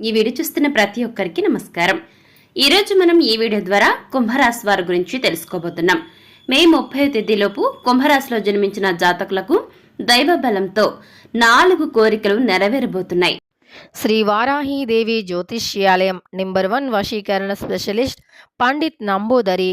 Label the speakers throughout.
Speaker 1: ఈ వీడియో చూస్తున్న ప్రతి ఒక్కరికి నమస్కారం. ఈరోజు మనం ఈ వీడియో ద్వారా కుంభరాశి వారి గురించి తెలుసుకోబోతున్నాం. మే ముప్పై తేదీలోపు కుంభరాశిలో జన్మించిన జాతకులకు దైవ బలంతో నాలుగు కోరికలు నెరవేరబోతున్నాయి.
Speaker 2: శ్రీ వారాహీదేవి జ్యోతిష్యాలయం నెంబర్ వన్ వశీకరణ స్పెషలిస్ట్ పండిత్ నంబూదరి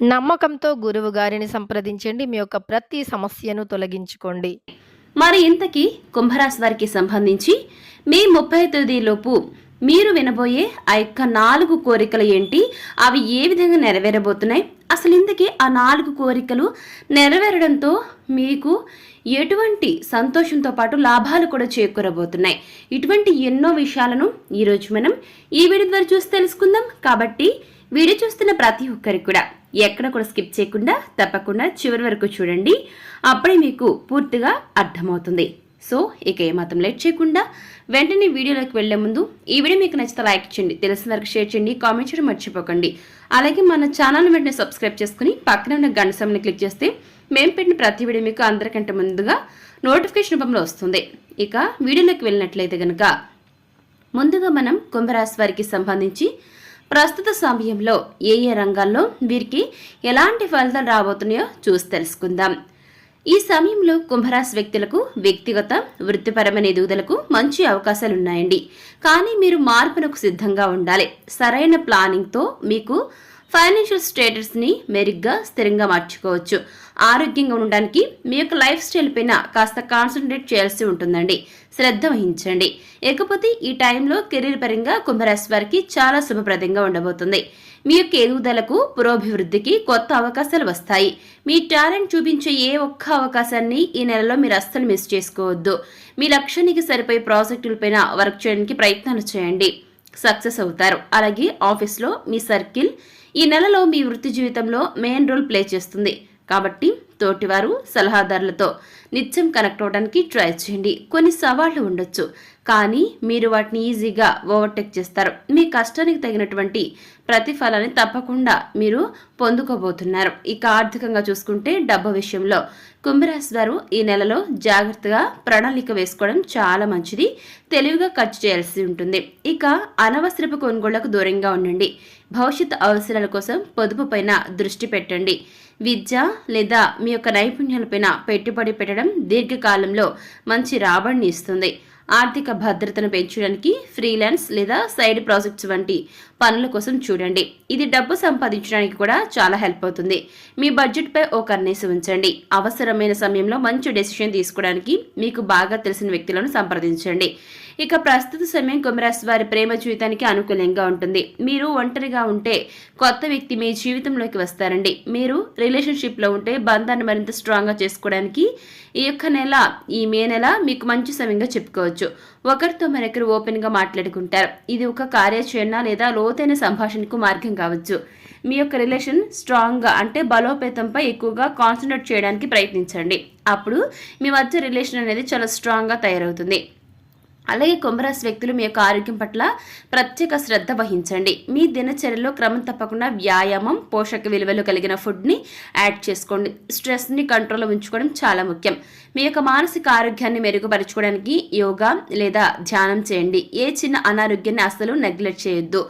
Speaker 2: నమ్మకంతో గురువు గారిని సంప్రదించండి. మీ యొక్క ప్రతి సమస్యను తొలగించుకోండి.
Speaker 1: మరి ఇంతకీ కుంభరాశి వారికి సంబంధించి మే ముప్పై తేదీలోపు మీరు వినబోయే ఆ యొక్క నాలుగు కోరికలు ఏంటి? అవి ఏ విధంగా నెరవేరబోతున్నాయి? అసలు ఇంతకీ ఆ నాలుగు కోరికలు నెరవేరడంతో మీకు ఎటువంటి సంతోషంతో పాటు లాభాలు కూడా చేకూరబోతున్నాయి. ఇటువంటి ఎన్నో విషయాలను ఈరోజు మనం ఈ వీడియో ద్వారా చూసి తెలుసుకుందాం. కాబట్టి వీడియో చూస్తున్న ప్రతి ఒక్కరికి కూడా ఎక్కడ కూడా స్కిప్ చేయకుండా తప్పకుండా చివరి వరకు చూడండి. అప్పుడే మీకు పూర్తిగా అర్థమవుతుంది. సో ఇక ఏమాత్రం లేట్ చేయకుండా వెంటనే వీడియోలోకి వెళ్ళే ముందు ఈ వీడియో మీకు నచ్చితే లైక్ చేయండి తెలిసిన వరకు షేర్ చేయండి కామెంట్ చేయడం మర్చిపోకండి. అలాగే మన ఛానల్ వెంటనే సబ్స్క్రైబ్ చేసుకుని పక్కన ఉన్న గంట సమని క్లిక్ చేస్తే మేము పెట్టిన ప్రతి వీడియో మీకు అందరికంటే ముందుగా నోటిఫికేషన్ రూపంలో వస్తుంది. ఇక వీడియోలోకి వెళ్ళినట్లయితే కనుక ముందుగా మనం కుంభరాశి వారికి సంబంధించి ప్రస్తుత సమయంలో ఏ ఏ రంగాల్లో వీరికి ఎలాంటి ఫలితాలు రాబోతున్నాయో చూసి తెలుసుకుందాం. ఈ సమయంలో కుంభరాశి వ్యక్తులకు వ్యక్తిగత వృత్తిపరమైన ఎదుగుదలకు మంచి అవకాశాలు ఉన్నాయండి. కానీ మీరు మార్పునకు సిద్ధంగా ఉండాలి. సరైన ప్లానింగ్తో మీకు ఫైనాన్షియల్ స్టేటస్ని మెరుగ్గా స్థిరంగా మార్చుకోవచ్చు. ఆరోగ్యంగా ఉండడానికి మీ యొక్క లైఫ్ స్టైల్ పైన కాస్త కాన్సన్ట్రేట్ చేయాల్సి ఉంటుందండి. శ్రద్ధ వహించండి. ఇకపోతే ఈ టైంలో కెరీర్ పరంగా కుంభరాశి వారికి చాలా శుభప్రదంగా ఉండబోతుంది. మీ యొక్క ఎదుగుదలకు పురోభివృద్ధికి కొత్త అవకాశాలు వస్తాయి. మీ టాలెంట్ చూపించే ఏ ఒక్క అవకాశాన్ని ఈ నెలలో మీరు అస్సలు మిస్ చేసుకోవద్దు. మీ లక్ష్యానికి సరిపోయే ప్రాజెక్టులపైన వర్క్ చేయడానికి ప్రయత్నాలు చేయండి. సక్సెస్ అవుతారు. అలాగే ఆఫీస్లో మీ సర్కిల్ ఈ నెలలో మీ వృత్తి జీవితంలో మెయిన్ రోల్ ప్లే చేస్తుంది. కాబట్టి తోటివారు సలహాదారులతో నిత్యం కనెక్ట్ అవ్వడానికి ట్రై చేయండి. కొన్ని సవాళ్ళు ఉండొచ్చు. కానీ మీరు వాటిని ఈజీగా ఓవర్టేక్ చేస్తారు. మీ కష్టానికి తగినటువంటి ప్రతిఫలాన్ని తప్పకుండా మీరు పొందుకోబోతున్నారు. ఇక ఆర్థికంగా చూసుకుంటే డబ్బు విషయంలో కుంభరాశి వారు ఈ నెలలో జాగ్రత్తగా ప్రణాళిక వేసుకోవడం చాలా మంచిది. తెలివిగా ఖర్చు చేయాల్సి ఉంటుంది. ఇక అనవసరపు కొనుగోళ్ళకు దూరంగా ఉండండి. భవిష్యత్ అవసరాల కోసం పొదుపు పైన దృష్టి పెట్టండి. విద్య లేదా మీ యొక్క నైపుణ్యాలపైన పెట్టుబడి పెట్టడం దీర్ఘకాలంలో మంచి రాబడిని ఇస్తుంది. ఆర్థిక భద్రతను పెంచడానికి ఫ్రీలాన్స్ లేదా సైడ్ ప్రాజెక్ట్స్ వంటి పనుల కోసం చూడండి. ఇది డబ్బు సంపాదించడానికి కూడా చాలా హెల్ప్ అవుతుంది. మీ బడ్జెట్పై ఓ కన్నేసి ఉంచండి. అవసరమైన సమయంలో మంచి డెసిషన్ తీసుకోవడానికి మీకు బాగా తెలిసిన వ్యక్తులను సంప్రదించండి. ఇక ప్రస్తుత సమయం కుమరాశి వారి ప్రేమ జీవితానికి అనుకూలంగా ఉంటుంది. మీరు ఒంటరిగా ఉంటే కొత్త వ్యక్తి మీ జీవితంలోకి వస్తారండి. మీరు రిలేషన్షిప్లో ఉంటే బంధాన్ని మరింత స్ట్రాంగ్గా చేసుకోవడానికి ఈ యొక్క నెల ఈ మే నెల మీకు మంచి సమయంగా చెప్పుకోవచ్చు. ఒకరితో మరొకరు ఓపెన్గా మాట్లాడుకుంటారు. ఇది ఒక కార్యాచరణ లేదా లోతైన సంభాషణకు మార్గం కావచ్చు. మీ యొక్క రిలేషన్ స్ట్రాంగ్గా అంటే బలోపేతంపై ఎక్కువగా కాన్సన్ట్రేట్ చేయడానికి ప్రయత్నించండి. అప్పుడు మీ మధ్య రిలేషన్ అనేది చాలా స్ట్రాంగ్గా తయారవుతుంది. అలాగే కుంభరాశి వ్యక్తులు మీ యొక్క ఆరోగ్యం పట్ల ప్రత్యేక శ్రద్ధ వహించండి. మీ దినచర్యలో క్రమం తప్పకుండా వ్యాయామం పోషక విలువలు కలిగిన ఫుడ్ని యాడ్ చేసుకోండి. స్ట్రెస్ని కంట్రోల్లో ఉంచుకోవడం చాలా ముఖ్యం. మీ యొక్క మానసిక ఆరోగ్యాన్ని మెరుగుపరచుకోవడానికి యోగా లేదా ధ్యానం చేయండి. ఏ చిన్న అనారోగ్యాన్ని అసలు నెగ్లెక్ట్ చేయొద్దు.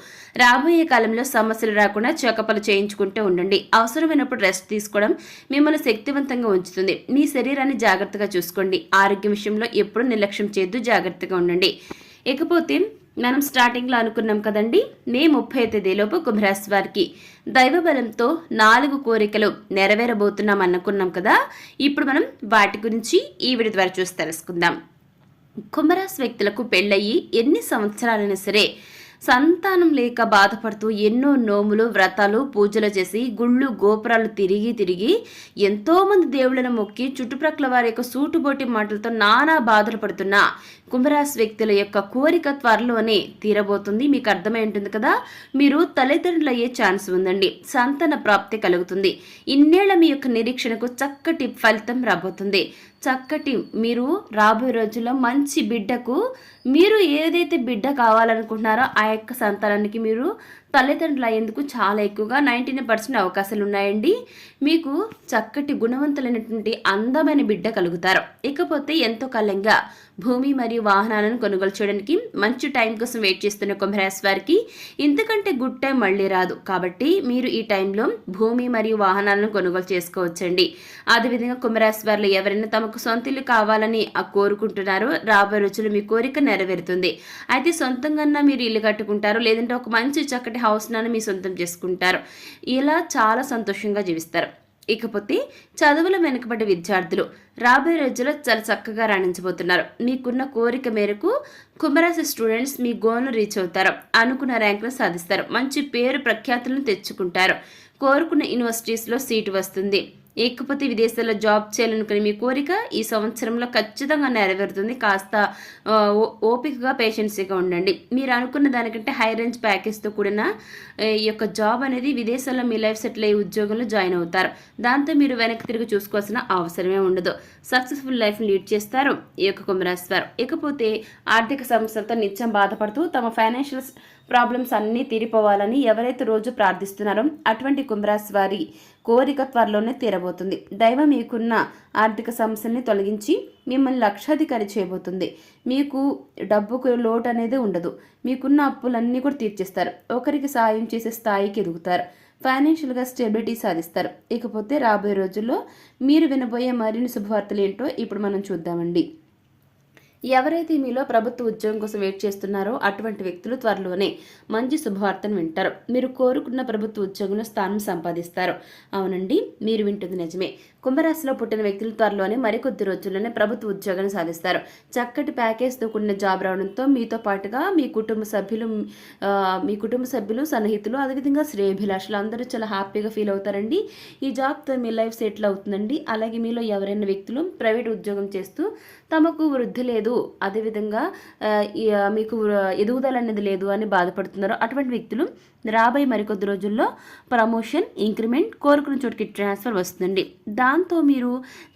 Speaker 1: రాబోయే కాలంలో సమస్యలు రాకుండా చెకపలు చేయించుకుంటూ ఉండండి. అవసరమైనప్పుడు రెస్ట్ తీసుకోవడం మిమ్మల్ని శక్తివంతంగా ఉంచుతుంది. మీ శరీరాన్ని జాగ్రత్తగా చూసుకోండి. ఆరోగ్యం విషయంలో ఎప్పుడూ నిర్లక్ష్యం చేయొద్దు జాగ్రత్తగా ఉండండి. ఇకపోతే మనం స్టార్టింగ్లో అనుకున్నాం కదండి మే ముప్పై తేదీలోపు కుంభరాశి వారికి దైవబలంతో నాలుగు కోరికలు నెరవేరబోతున్నాం అనుకున్నాం కదా ఇప్పుడు మనం వాటి గురించి ఈ విడి ద్వారా చూసి తెలుసుకుందాం. కుంభరాశి వ్యక్తులకు పెళ్ళయి ఎన్ని సంవత్సరాలైనా సరే సంతానం లేక బాధపడుతూ ఎన్నో నోములు వ్రతాలు పూజలు చేసి గుళ్ళు గోపురాలు తిరిగి తిరిగి ఎంతో మంది దేవుళ్ళను మొక్కి చుట్టుప్రక్కల వారి యొక్క సూటుబోటి మాటలతో నానా బాధలు పడుతున్న కుంభరాశి వ్యక్తుల యొక్క కోరిక త్వరలోనే తీరబోతుంది. మీకు అర్థమై ఉంటుంది కదా? మీరు తల్లిదండ్రులు అయ్యే ఛాన్స్ ఉందండి. సంతాన ప్రాప్తి కలుగుతుంది. ఇన్నేళ్ళ మీ యొక్క నిరీక్షణకు చక్కటి ఫలితం రాబోతుంది. చక్కటి మీరు రాబోయే రోజుల్లో మంచి బిడ్డకు మీరు ఏదైతే బిడ్డ కావాలనుకుంటున్నారో ఆ యొక్క సంతానానికి మీరు తల్లిదండ్రులు అయ్యేందుకు చాలా ఎక్కువగా నైంటీ పర్సెంట్ అవకాశాలు ఉన్నాయండి. మీకు చక్కటి గుణవంతులైనటువంటి అందమైన బిడ్డ కలుగుతారు. ఇకపోతే ఎంతో కాలంగా భూమి మరియు వాహనాలను కొనుగోలు చేయడానికి మంచి టైం కోసం వెయిట్ చేస్తున్న కుంభరాశి వారికి ఇంతకంటే గుడ్ టైం మళ్ళీ రాదు. కాబట్టి మీరు ఈ టైంలో భూమి మరియు వాహనాలను కొనుగోలు చేసుకోవచ్చండి. అదేవిధంగా కుంభరాశి వారిలో ఎవరైనా తమకు సొంత ఇల్లు కావాలని ఆ కోరుకుంటున్నారో రాబోయే రోజులు మీ కోరిక నెరవేరుతుంది. అయితే సొంతంగా మీరు ఇల్లు కట్టుకుంటారు లేదంటే ఒక మంచి చక్కటి హౌస్ నాన్న మీ సొంతం చేసుకుంటారు. ఇలా చాలా సంతోషంగా జీవిస్తారు. ఇకపోతే చదువుల వెనుకబడ్డ విద్యార్థులు రాబోయే రోజుల్లో చాలా చక్కగా రాణించబోతున్నారు. మీకున్న కోరిక మేరకు కుమరాశి స్టూడెంట్స్ మీ గోల్ను రీచ్ అవుతారు. అనుకున్న ర్యాంకులు సాధిస్తారు. మంచి పేరు ప్రఖ్యాతులను తెచ్చుకుంటారు. కోరుకున్న యూనివర్సిటీస్లో సీటు వస్తుంది. ఇకపోతే విదేశాల్లో జాబ్ చేయాలనుకునే మీ కోరిక ఈ సంవత్సరంలో ఖచ్చితంగా నెరవేరుతుంది. కాస్త ఓ- ఓపికగా పేషెన్సీగా ఉండండి. మీరు అనుకున్న దానికంటే హై రేంజ్ ప్యాకేజ్తో కూడిన ఈ యొక్క జాబ్ అనేది విదేశాల్లో మీ లైఫ్ సెటిల్ అయ్యే ఉద్యోగంలో జాయిన్ అవుతారు. దాంతో మీరు వెనక్కి తిరిగి చూసుకోవాల్సిన అవసరమే ఉండదు. సక్సెస్ఫుల్ లైఫ్ లీడ్ చేస్తారు. ఈ యొక్క కుంభరాశి వారు. ఇకపోతే ఆర్థిక సమస్యలతో నిత్యం బాధపడుతూ తమ ఫైనాన్షియల్ ప్రాబ్లమ్స్ అన్నీ తీరిపోవాలని ఎవరైతే రోజు ప్రార్థిస్తున్నారో అటువంటి కుంభరాశి వారి కోరిక త్వరలోనే తీరబోతుంది. దైవం మీకున్న ఆర్థిక సమస్యల్ని తొలగించి మిమ్మల్ని లక్షాధికారి చేయబోతుంది. మీకు డబ్బుకు లోటు అనేది ఉండదు. మీకున్న అప్పులన్నీ కూడా తీర్చేస్తారు. ఒకరికి సాయం చేసే స్థాయికి ఎదుగుతారు. ఫైనాన్షియల్గా స్టెబిలిటీ సాధిస్తారు. ఇకపోతే రాబోయే రోజుల్లో మీరు వినబోయే మరిన్ని శుభవార్తలు ఏంటో ఇప్పుడు మనం చూద్దామండి. ఎవరైతే మీలో ప్రభుత్వ ఉద్యోగం కోసం వెయిట్ చేస్తున్నారో అటువంటి వ్యక్తులు త్వరలోనే మంచి శుభవార్తను వింటారు. మీరు కోరుకున్న ప్రభుత్వ ఉద్యోగంలో స్థానం సంపాదిస్తారు. అవునండి మీరు వింటుంది నిజమే. కుంభరాశిలో పుట్టిన వ్యక్తులు త్వరలోనే మరికొద్ది రోజుల్లోనే ప్రభుత్వ ఉద్యోగాన్ని సాధిస్తారు. చక్కటి ప్యాకేజ్తో కూడిన జాబ్ రావడంతో మీతో పాటుగా మీ కుటుంబ సభ్యులు మీ కుటుంబ సభ్యులు సన్నిహితులు అదేవిధంగా శ్రేయభిలాషులు అందరూ చాలా హ్యాపీగా ఫీల్ అవుతారండి. ఈ జాబ్తో మీ లైఫ్ సెటిల్ అవుతుందండి. అలాగే మీలో ఎవరైనా వ్యక్తులు ప్రైవేట్ ఉద్యోగం చేస్తూ తమకు వృద్ధి లేదు అదేవిధంగా మీకు ఎదుగుదల అనేది లేదు అని బాధపడుతున్నారు అటువంటి వ్యక్తులు రాబోయే మరికొద్ది రోజుల్లో ప్రమోషన్ ఇంక్రిమెంట్ కోరుకున్న చోటుకి ట్రాన్స్ఫర్ వస్తుందండి. దా దాంతో మీరు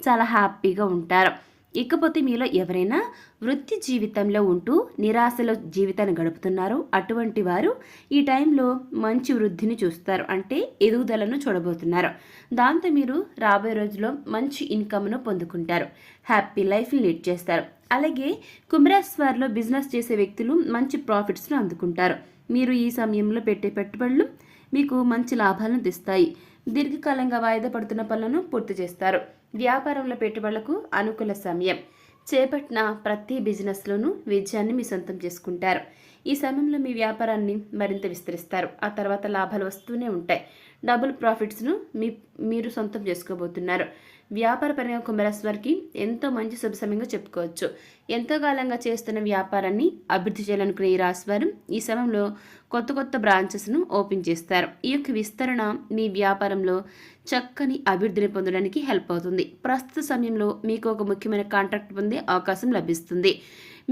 Speaker 1: చాలా హ్యాపీగా ఉంటారు. ఇకపోతే మీలో ఎవరైనా వృత్తి జీవితంలో ఉంటూ నిరాశలో జీవితాన్ని గడుపుతున్నారు అటువంటి వారు ఈ టైంలో మంచి వృద్ధిని చూస్తారు. అంటే ఎదుగుదలను చూడబోతున్నారు. దాంతో మీరు రాబోయే రోజుల్లో మంచి ఇన్కమ్ను పొందుకుంటారు. హ్యాపీ లైఫ్ని లీడ్ చేస్తారు. అలాగే కుంభరాశి వారిలో బిజినెస్ చేసే వ్యక్తులు మంచి ప్రాఫిట్స్ను అందుకుంటారు. మీరు ఈ సమయంలో పెట్టే పెట్టుబడులు మీకు మంచి లాభాలను తెస్తాయి. దీర్ఘకాలంగా వాయిదా పడుతున్న పనులను పూర్తి చేస్తారు. వ్యాపారంలో పెట్టుబడులకు అనుకూల సమయం. చేపట్టిన ప్రతి బిజినెస్లోనూ విజయాన్ని మీ సొంతం చేసుకుంటారు. ఈ సమయంలో మీ వ్యాపారాన్ని మరింత విస్తరిస్తారు. ఆ తర్వాత లాభాలు వస్తూనే ఉంటాయి. డబుల్ ప్రాఫిట్స్ను మీ మీరు సొంతం చేసుకోబోతున్నారు. వ్యాపారపరంగా కుంభరాశి వారికి ఎంతో మంచి శుభ సమయంగా చెప్పుకోవచ్చు. ఎంతో కాలంగా చేస్తున్న వ్యాపారాన్ని అభివృద్ధి చేయాలనుకునే ఈ రాశివారు ఈ సమయంలో కొత్త కొత్త బ్రాంచెస్ను ఓపెన్ చేస్తారు. ఈ యొక్క విస్తరణ మీ వ్యాపారంలో చక్కని అభివృద్ధిని పొందడానికి హెల్ప్ అవుతుంది. ప్రస్తుత సమయంలో మీకు ఒక ముఖ్యమైన కాంట్రాక్ట్ పొందే అవకాశం లభిస్తుంది.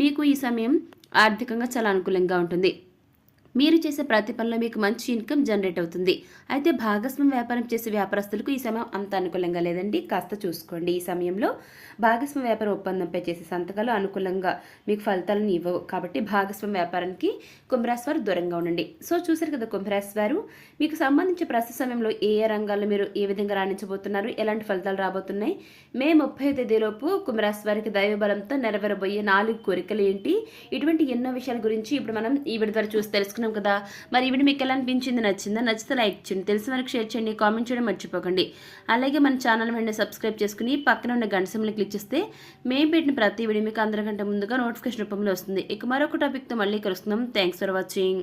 Speaker 1: మీకు ఈ సమయం ఆర్థికంగా చాలా అనుకూలంగా ఉంటుంది. మీరు చేసే ప్రతి పనిలో మీకు మంచి ఇన్కమ్ జనరేట్ అవుతుంది. అయితే భాగస్వామ్య వ్యాపారం చేసే వ్యాపారస్తులకు ఈ సమయం అంత అనుకూలంగా లేదండి. కాస్త చూసుకోండి. ఈ సమయంలో భాగస్వామ్య వ్యాపార ఒప్పందంపై చేసే సంతకాలు అనుకూలంగా మీకు ఫలితాలను ఇవ్వవు. కాబట్టి భాగస్వామ్య వ్యాపారానికి కుంభరాశి వారు దూరంగా ఉండండి. సో చూసారు కదా కుంభరాశి వారు మీకు సంబంధించి ప్రస్తుత సమయంలో ఏ ఏ రంగాల్లో మీరు ఏ విధంగా రాణించబోతున్నారు ఎలాంటి ఫలితాలు రాబోతున్నాయి? మే ముప్పై తేదీలోపు కుంభరాశి వారికి దైవబలంతో నెరవేరబోయే నాలుగు కోరికలు ఏంటి? ఇటువంటి ఎన్నో విషయాల గురించి ఇప్పుడు మనం ఈ వీడియో ద్వారా చూసి తెలుసుకున్నాం కదా. మరి ఈ వీడియో మీకు ఎలా అనిపించింది? నచ్చిందా? నచ్చితే లైక్ చేయండి. తెలిసిన వరకు షేర్ చేయండి. కామెంట్ చేయడం మర్చిపోకండి. అలాగే మన ఛానల్ వెంటనే సబ్స్క్రైబ్ చేసుకుని పక్కన ఉన్న గంట క్లిక్ చేస్తే మేము పెట్టిన ప్రతి వీడియో మీకు అందరికంటే ముందుగా నోటిఫికేషన్ రూపంలో వస్తుంది. ఇక మరొక టాపిక్తో మళ్ళీ కలుస్తున్నాం. Thanks for watching